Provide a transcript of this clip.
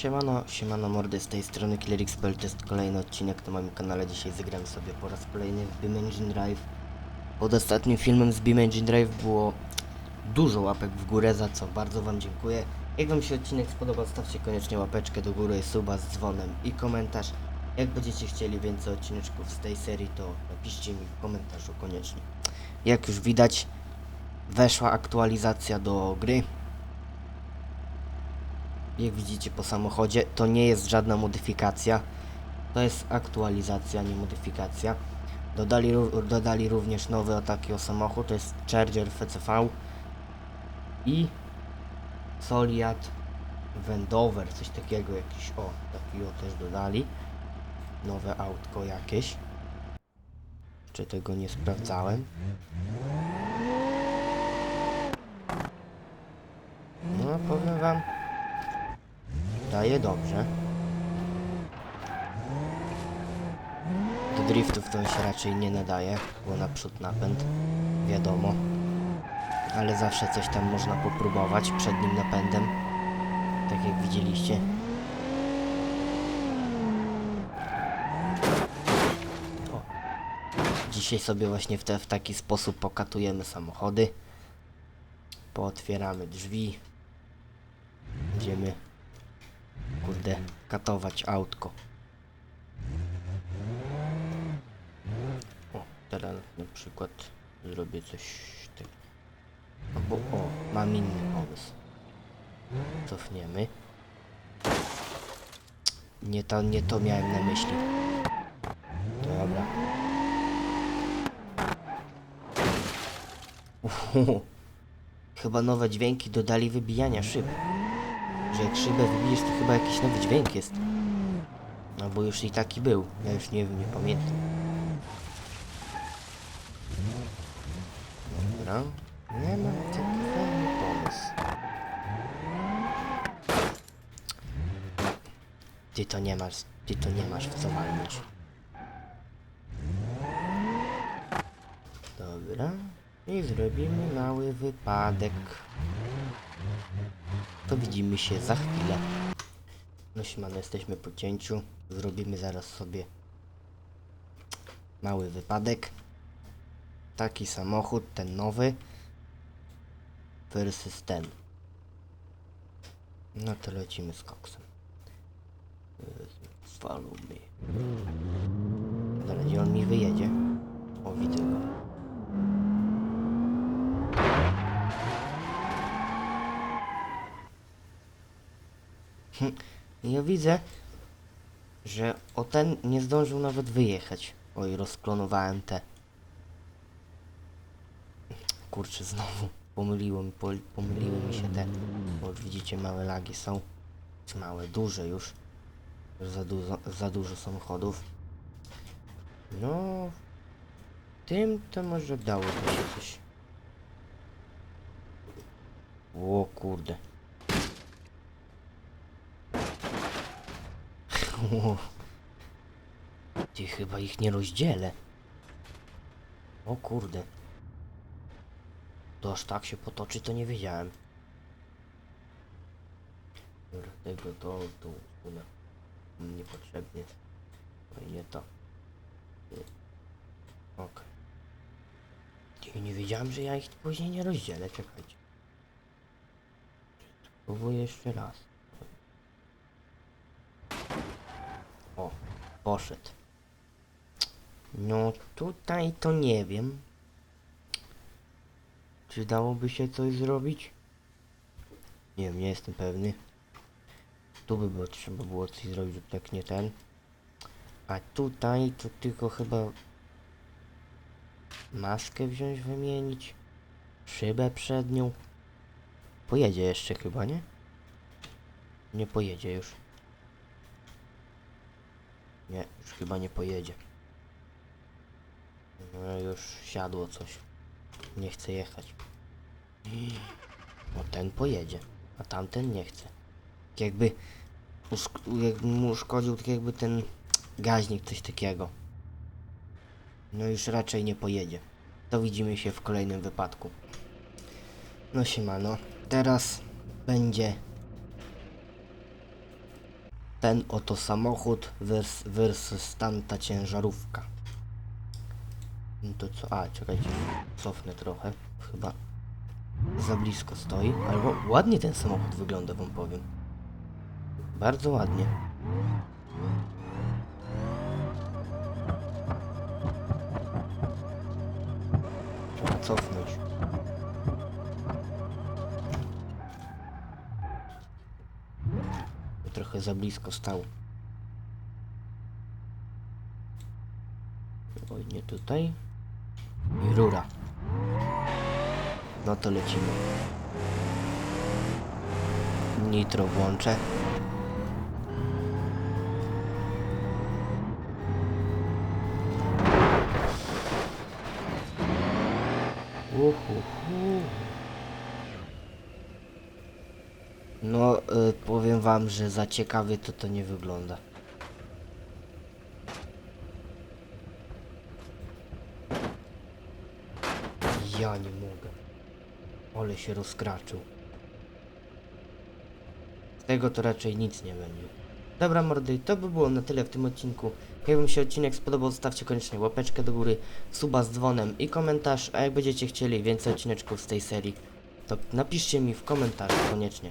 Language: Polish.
Siemano, siemano mordy, z tej strony KillerXPL, to jest kolejny odcinek na moim kanale. Dzisiaj zagram sobie po raz kolejny w Beam Engine Drive. Pod ostatnim filmem z Beam Engine Drive było dużo łapek w górę, za co bardzo wam dziękuję. Jak wam się odcinek spodobał, stawcie koniecznie łapeczkę do góry, suba z dzwonem i komentarz. Jak będziecie chcieli więcej odcineczków z tej serii, to napiszcie mi w komentarzu koniecznie. Jak już widać, weszła aktualizacja do gry. Jak widzicie po samochodzie, to nie jest żadna modyfikacja. To jest aktualizacja, nie modyfikacja. Dodali, dodali również nowy o taki o samochód, to jest Charger FCV i Soliad Wendover, coś takiego jakiś, o, takiego też dodali. Nowe autko jakieś. Czy tego nie sprawdzałem? No, powiem wam, daje dobrze. Do driftów to się raczej nie nadaje, bo naprzód napęd, wiadomo. Ale zawsze coś tam można popróbować przednim napędem, tak jak widzieliście. O. Dzisiaj sobie właśnie w, te, w taki sposób pokatujemy samochody. Pootwieramy drzwi. Będziemy kurde, katować autko. O, teraz na przykład zrobię coś tak. Albo o, mam inny pomysł. Cofniemy. Nie to, nie to miałem na myśli. Dobra. Uhu. Chyba nowe dźwięki dodali wybijania szyb że jak szybę wybijesz, to chyba jakiś nowy dźwięk jest. No bo już i taki był. Ja już nie wiem, nie pamiętam. Dobra. Nie mam fajny pomysł. Ty to nie masz, ty to nie masz w co walnąć. Dobra. I zrobimy mały wypadek to widzimy się za chwilę. No siemano, jesteśmy po cięciu. Zrobimy zaraz sobie mały wypadek. Taki samochód, ten nowy versus ten. No to lecimy z koksem. Follow me. Zaraz, on mi wyjedzie? O, widzę go. Ja widzę, że o ten nie zdążył nawet wyjechać. Oj, rozklonowałem te. Kurczę, znowu pomyliło mi, pomyliły mi się te. Bo widzicie, małe lagi są. Czy małe, duże już. Już za dużo, za dużo samochodów. No, tym to może dałoby się coś. O kurde. Ty chyba ich nie rozdzielę. O kurde. To aż tak się potoczy, to nie wiedziałem. Tego to tu usunę. Niepotrzebnie. No i nie to. Nie. Okej. Nie wiedziałem, że ja ich później nie rozdzielę. Czekajcie. Spróbuję jeszcze raz. O, poszedł. No tutaj to nie wiem. Czy dałoby się coś zrobić? Nie wiem, nie jestem pewny. Tu by było, trzeba było coś zrobić, żeby tak nie ten. A tutaj to tylko chyba maskę wziąć, wymienić. Szybę przednią. Pojedzie jeszcze chyba, nie? Nie pojedzie już. Nie, już chyba nie pojedzie. No już siadło coś. Nie chce jechać. O ten pojedzie, a tamten nie chce. Tak jakby, jakby mu uszkodził tak jakby ten gaźnik, coś takiego. No już raczej nie pojedzie. To widzimy się w kolejnym wypadku. No siemano. Teraz będzie ten oto samochód vers, versus tamta ciężarówka. No to co? A, czekajcie, cofnę trochę. Chyba za blisko stoi, ła- ładnie ten samochód wygląda, wam powiem. Bardzo ładnie. Cofnąć. Za blisko stał. Oj, nie tutaj. I rura. No to lecimy. Nitro włączę. Uhuhu. No, y, powiem wam, że za ciekawie to to nie wygląda. Ja nie mogę. Ale się rozkraczył. Z tego to raczej nic nie będzie. Dobra mordy, to by było na tyle w tym odcinku. Jak wam się odcinek spodobał, zostawcie koniecznie łapeczkę do góry, suba z dzwonem i komentarz, a jak będziecie chcieli więcej odcineczków z tej serii, to napiszcie mi w komentarzu koniecznie.